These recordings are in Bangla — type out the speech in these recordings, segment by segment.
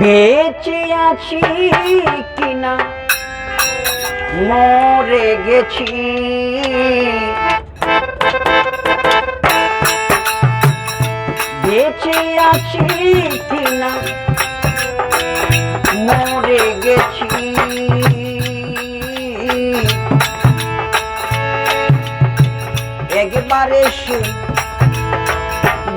বেঁচে আছি কিনা? মরে গেছি। বেঁচে আছি কিনা? মরে গেছি। একবার এসে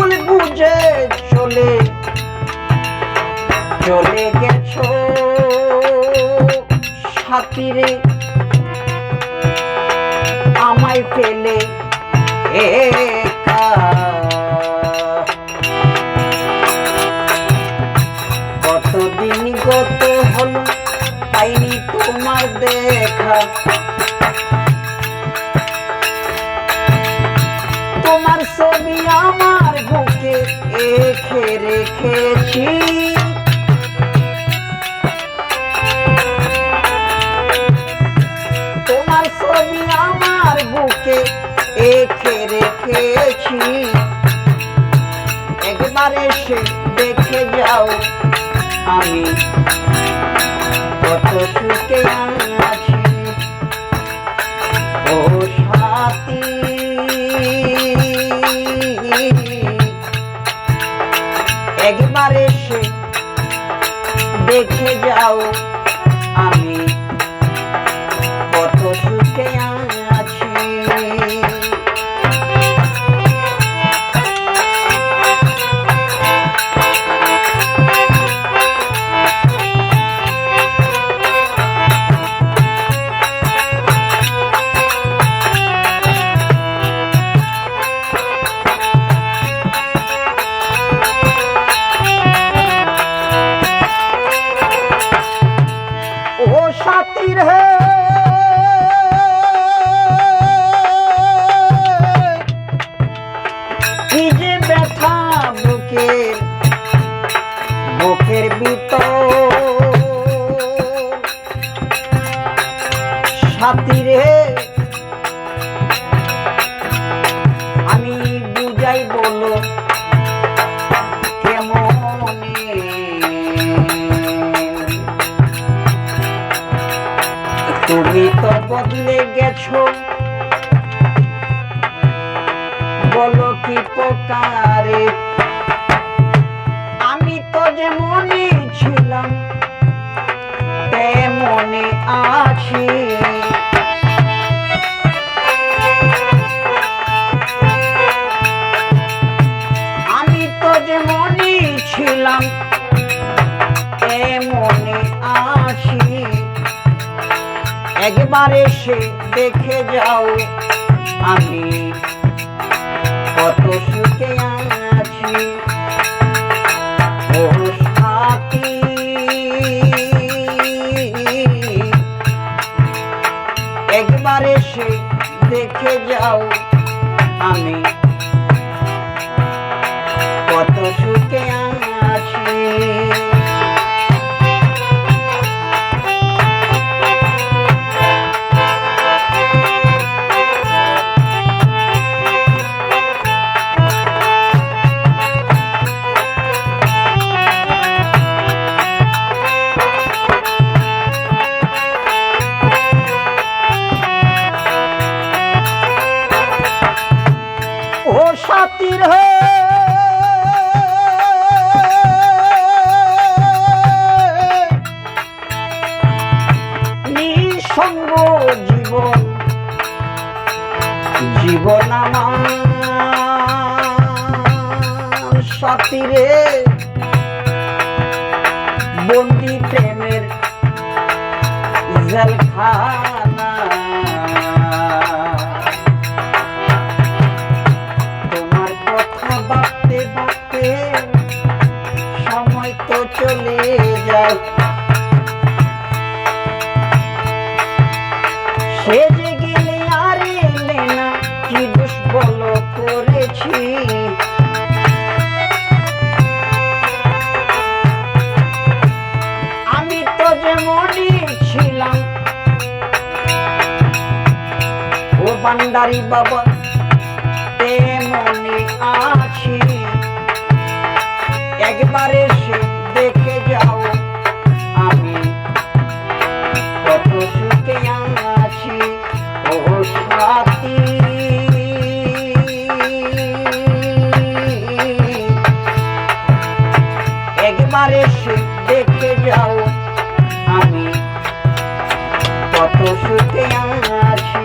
ভুল বুঝে চলে চলে গেছ সাথী রে আমায় ফেলে একা। কতদিন গত হলো, পাইনি তোমার দেখা। রেখেছি তোমার ছবি আমার বুকে এখে রেখেছি। একবার এসে দেখে যাও আমি কত সুখে আছি। দেখে যাও। আমি বুকের ভিতর। সাথী রে। বদলে গেছো। বলো কি প্রকারে? আমি তো যেমনই ছিলাম তেমনই আছি। একবার এসে দেখে যাও আমি তোমার কথা ভাবতে ভাবতে সময় তো চলে সে যে গেলে আর না, কি দোষ করেছি? আমি তো যেমনই ছিলাম বান্দারি বাবা তেমনই আছি? একবার এসে দেখে যাও, আমি কত সুখে আছি। ও সাথী একবার এসে দেখে যাও, আমি কত সুখে আছি।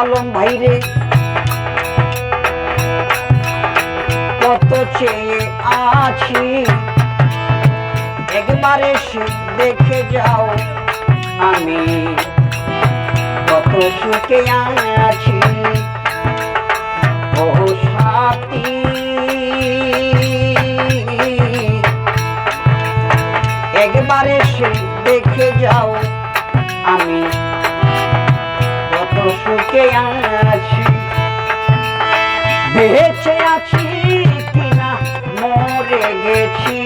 আলম ভাইরে। কত চেয়ে আছি। একবারে এসে দেখে যাও আমি কত সুখে আছি। একবার এসে দেখে যাও সুখে আছি। বেঁচে আছি কিনা মরে গেছি।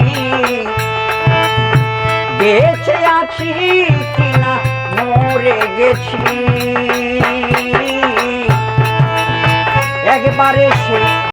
বেঁচে আছি কিনা মরে গেছি। একবারে এসে